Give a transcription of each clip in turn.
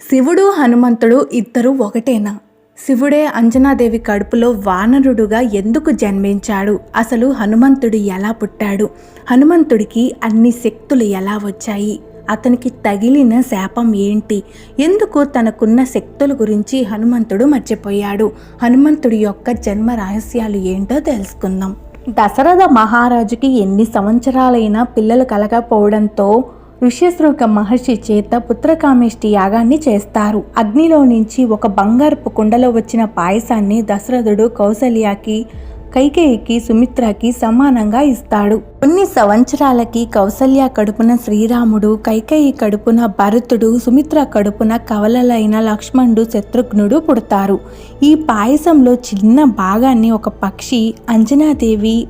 శివుడు హనుమంతుడు ఇద్దరు ఒకటేనా? శివుడే అంజనాదేవి కడుపులో వానరుడుగా ఎందుకు జన్మించాడు? అసలు హనుమంతుడు ఎలా పుట్టాడు? హనుమంతుడికి అన్ని శక్తులు ఎలా వచ్చాయి? అతనికి తగిలిన శాపం ఏంటి? ఎందుకు తనకున్న శక్తుల గురించి హనుమంతుడు మర్చిపోయాడు? హనుమంతుడి యొక్క జన్మ రహస్యాలు ఏంటో తెలుసుకుందాం. దశరథ మహారాజుకి ఎన్ని సంవత్సరాలైనా పిల్లలు కలగకపోవడంతో ఋష్యశ్రోక మహర్షి చేత పుత్రకామేష్టి యాగాన్ని చేస్తారు. అగ్నిలో నుంచి ఒక బంగారపు కుండలో వచ్చిన పాయసాన్ని దశరథుడు కౌసల్యకి కైకేయికి సుమిత్రకి సమానంగా ఇస్తాడు. కొన్ని సంవత్సరాలకి కౌసల్య కడుపున శ్రీరాముడు కైకేయి కడుపున భరతుడు సుమిత్ర కడుపున కవలలైన లక్ష్మణుడు శత్రుఘ్నుడు పుడతారు. ఈ పాయసంలో చిన్న భాగాన్ని ఒక పక్షి అంజనాదేవి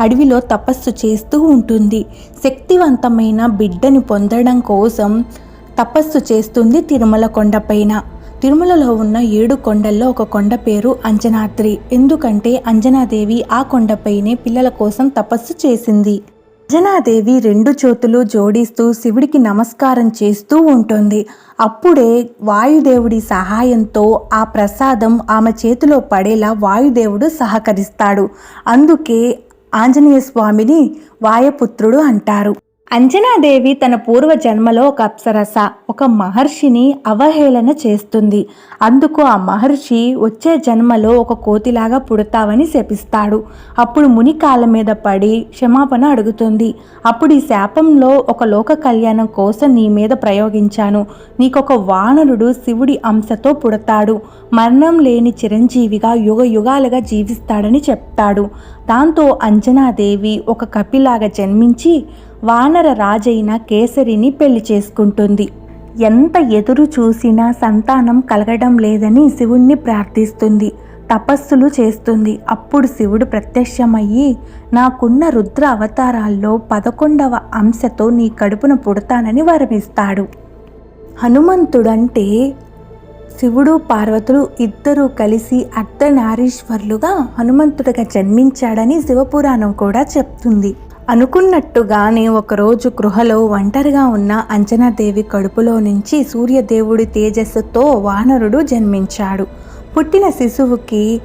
అడవిలో తపస్సు చేస్తూ ఉంటుంది. శక్తివంతమైన బిడ్డని పొందడం కోసం తపస్సు చేస్తుంది తిరుమల కొండపైన తిరుమలలో ఉన్న ఏడు కొండల్లో ఒక కొండ పేరు అంజనాద్రి. ఎందుకంటే అంజనాదేవి ఆ కొండపైనే పిల్లల కోసం తపస్సు చేసింది. అంజనాదేవి రెండు చేతులు జోడిస్తూ శివుడికి నమస్కారం చేస్తూ ఉంటుంది. అప్పుడే వాయుదేవుడి సహాయంతో ఆ ప్రసాదం ఆమె చేతిలో పడేలా వాయుదేవుడు సహకరిస్తాడు. అందుకే ఆంజనేయ స్వామిని వాయపుత్రుడు అంటారు. అంజనాదేవి తన పూర్వ జన్మలో ఒక అప్సరస ఒక మహర్షిని అవహేళన చేస్తుంది. అందుకు ఆ మహర్షి వచ్చే జన్మలో ఒక కోతిలాగా పుడతావని శపిస్తాడు. అప్పుడు ముని కాళ్ళ మీద పడి క్షమాపణ అడుగుతుంది. అప్పుడు ఈ శాపంలో ఒక లోక కళ్యాణం కోసం నీ మీద ప్రయోగించాను. నీకొక వానరుడు శివుడి అంశతో పుడతాడు. మరణం లేని చిరంజీవిగా యుగ యుగాలుగా జీవిస్తాడని చెప్తాడు. దాంతో అంజనాదేవి ఒక కపిలాగా జన్మించి వానర రాజైన కేసరిని పెళ్ళి చేసుకుంటుంది. ఎంత ఎదురు చూసినా సంతానం కలగడం లేదని శివుణ్ణి ప్రార్థిస్తుంది. తపస్సులు చేస్తుంది. అప్పుడు శివుడు ప్రత్యక్షమయ్యి నాకున్న రుద్ర అవతారాల్లో పదకొండవ అంశతో నీ కడుపున పుడతానని వరమిస్తాడు. హనుమంతుడంటే శివుడు పార్వతులు ఇద్దరూ కలిసి అర్ధనారీశ్వర్లుగా హనుమంతుడిగా జన్మించాడని శివపురాణం కూడా చెప్తుంది. అనుకున్నట్టుగానే ఒకరోజు గృహలో ఒంటరిగా ఉన్న అంజనాదేవి కడుపులో నుంచి సూర్యదేవుడి తేజస్సుతో వానరుడు జన్మించాడు. పుట్టిన శిశువుకి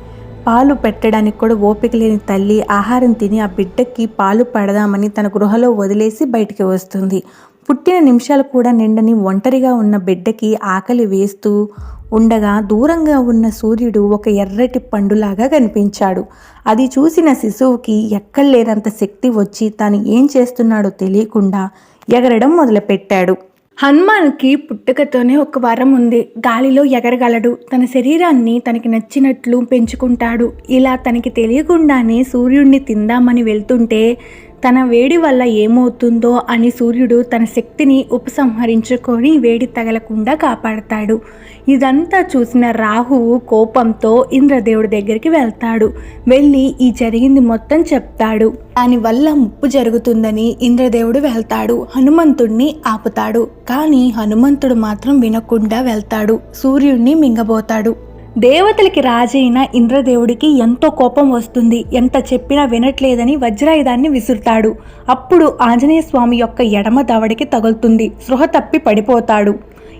పాలు పెట్టడానికి కూడా ఓపిక లేని తల్లి ఆహారం తిని ఆ బిడ్డకి పాలు పడదామని తన గృహలో వదిలేసి బయటికి వస్తుంది. పుట్టిన నిమిషాలు కూడా నిండని ఒంటరిగా ఉన్న బిడ్డకి ఆకలి వేస్తూ ఉండగా దూరంగా ఉన్న సూర్యుడు ఒక ఎర్రటి పండులాగా కనిపించాడు. అది చూసిన శిశువుకి ఎక్కడలేనంత శక్తి వచ్చి తాను ఏం చేస్తున్నాడో తెలియకుండా ఎగరడం మొదలుపెట్టాడు. హనుమాన్కి పుట్టుకతోనే ఒక వరం ఉంది. గాలిలో ఎగరగలడు. తన శరీరాన్ని తనకి నచ్చినట్లు పెంచుకుంటాడు. ఇలా తనకి తెలియకుండానే సూర్యుడిని తిందామని వెళ్తుంటే తన వేడి వల్ల ఏమవుతుందో అని సూర్యుడు తన శక్తిని ఉపసంహరించుకొని వేడి తగలకుండా కాపాడతాడు. ఇదంతా చూసిన రాహువు కోపంతో ఇంద్రదేవుడి దగ్గరికి వెళ్తాడు. వెళ్ళి ఈ జరిగింది మొత్తం చెప్తాడు. దానివల్ల ముప్పు జరుగుతుందని ఇంద్రదేవుడు వెళ్తాడు. హనుమంతుడిని ఆపుతాడు. కానీ హనుమంతుడు మాత్రం వినకుండా వెళ్తాడు. సూర్యుడిని మింగబోతాడు. దేవతలకి రాజైన ఇంద్రదేవుడికి ఎంతో కోపం వస్తుంది. ఎంత చెప్పినా వినట్లేదని వజ్రాయుధాన్ని విసురుతాడు. అప్పుడు ఆంజనేయ స్వామి యొక్క ఎడమ దవడికి తగులుతుంది. సృహ తప్పి పడిపోతాడు.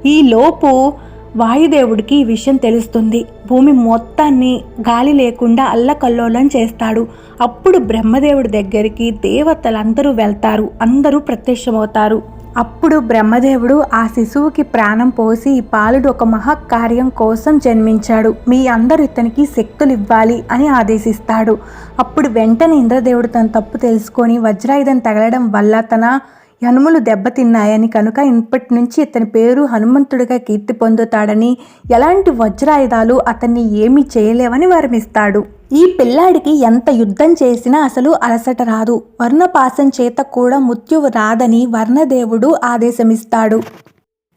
ఈ లోపు వాయుదేవుడికి ఈ విషయం తెలుస్తుంది. భూమి మొత్తాన్ని గాలి లేకుండా అల్లకల్లోలం చేస్తాడు. అప్పుడు బ్రహ్మదేవుడి దగ్గరికి దేవతలందరూ వెళ్తారు. అందరూ ప్రత్యక్షమవుతారు. అప్పుడు బ్రహ్మదేవుడు ఆ శిశువుకి ప్రాణం పోసి పాలుడు బాలుడు ఒక మహాకార్యం కోసం జన్మించాడు. మీ అందరూ ఇతనికి శక్తులు ఇవ్వాలి అని ఆదేశిస్తాడు. అప్పుడు వెంటనే ఇంద్రదేవుడు తన తప్పు తెలుసుకొని వజ్రాయుధం తగలడం వల్ల తన యనుములు దెబ్బతిన్నాయని కనుక ఇప్పటి నుంచి ఇతని పేరు హనుమంతుడిగా కీర్తి పొందుతాడని ఎలాంటి వజ్రాయుధాలు అతన్ని ఏమీ చేయలేవని వరమిస్తాడు ఈ పిల్లాడికి ఎంత యుద్ధం చేసినా అసలు అలసట రాదు. వర్ణపాసం చేత కూడా మృత్యువు రాదని వర్ణదేవుడు ఆదేశమిస్తాడు.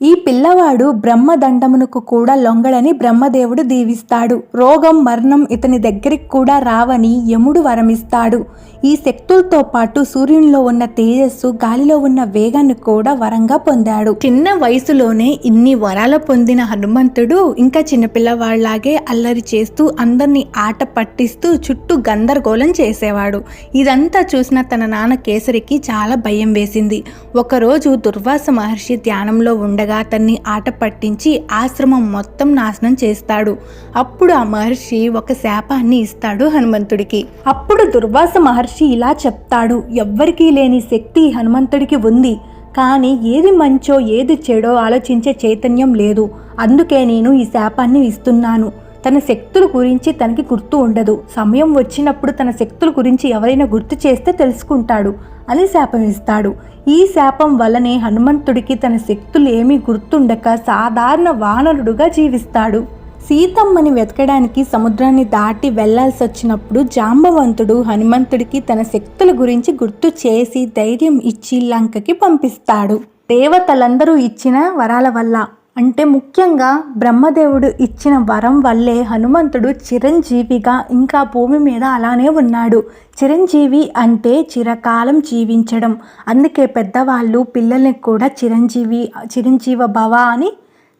ఈ పిల్లవాడు బ్రహ్మదండమునకు కూడా లొంగడని బ్రహ్మదేవుడు దీవిస్తాడు. రోగం మరణం ఇతని దగ్గరికి కూడా రావని యముడు వరమిస్తాడు. ఈ శక్తులతో పాటు సూర్యునిలో ఉన్న తేజస్సు గాలిలో ఉన్న వేగాన్ని కూడా వరంగా పొందాడు. చిన్న వయసులోనే ఇన్ని వరాలు పొందిన హనుమంతుడు ఇంకా చిన్నపిల్లవాళ్ళాగే అల్లరి చేస్తూ అందరినీ ఆట పట్టిస్తూ చుట్టూ గందరగోళం చేసేవాడు. ఇదంతా చూసిన తన నాన్న కేసరికి చాలా భయం వేసింది. ఒకరోజు దుర్వాస మహర్షి ధ్యానంలో ఉండగా ఉండగా అతన్ని ఆట పట్టించి ఆశ్రమం మొత్తం నాశనం చేస్తాడు. అప్పుడు ఆ మహర్షి ఒక శాపాన్ని ఇస్తాడు హనుమంతుడికి. అప్పుడు దుర్వాస మహర్షి ఇలా చెప్తాడు ఎవ్వరికీ లేని శక్తి హనుమంతుడికి ఉంది. కానీ ఏది మంచో ఏది చెడో ఆలోచించే చైతన్యం లేదు. అందుకే నేను ఈ శాపాన్ని ఇస్తున్నాను. తన శక్తుల గురించి తనకి గుర్తు ఉండదు. సమయం వచ్చినప్పుడు తన శక్తుల గురించి ఎవరైనా గుర్తు చేస్తే తెలుసుకుంటాడు. అని శాపం ఇస్తాడు. ఈ శాపం వల్లనే హనుమంతుడికి తన శక్తులు ఏమీ గుర్తుండక సాధారణ వానరుడుగా జీవిస్తాడు. సీతమ్మని వెతకడానికి సముద్రాన్ని దాటి వెళ్ళాల్సి వచ్చినప్పుడు జాంబవంతుడు హనుమంతుడికి తన శక్తుల గురించి గుర్తు చేసి ధైర్యం ఇచ్చి లంకకి పంపిస్తాడు. దేవతలందరూ ఇచ్చిన వరాల వల్ల అంటే ముఖ్యంగా బ్రహ్మదేవుడు ఇచ్చిన వరం వల్లే హనుమంతుడు చిరంజీవిగా ఇంకా భూమి మీద అలానే ఉన్నాడు. చిరంజీవి అంటే చిరకాలం జీవించడం. అందుకే పెద్దవాళ్ళు పిల్లల్ని కూడా చిరంజీవి చిరంజీవ భవ అని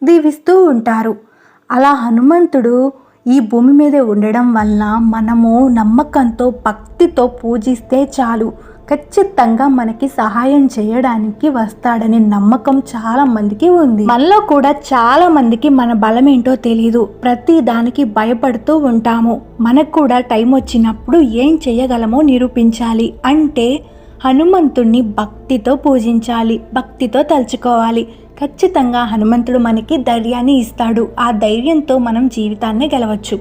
దీవిస్తూ ఉంటారు. అలా హనుమంతుడు ఈ భూమి మీద ఉండడం వల్ల మనము నమ్మకంతో భక్తితో పూజిస్తే చాలు. ఖచ్చితంగా మనకి సహాయం చేయడానికి వస్తాడనే నమ్మకం చాలా మందికి ఉంది. మనలో కూడా చాలా మందికి మన బలం ఏంటో తెలియదు ప్రతి దానికి భయపడుతూ ఉంటాము. మనకు కూడా టైం వచ్చినప్పుడు ఏం చేయగలమో నిరూపించాలి. అంటే హనుమంతుణ్ణి భక్తితో పూజించాలి. భక్తితో తలుచుకోవాలి. ఖచ్చితంగా హనుమంతుడు మనకి ధైర్యాన్ని ఇస్తాడు. ఆ ధైర్యంతో మనం జీవితాన్ని గెలవచ్చు.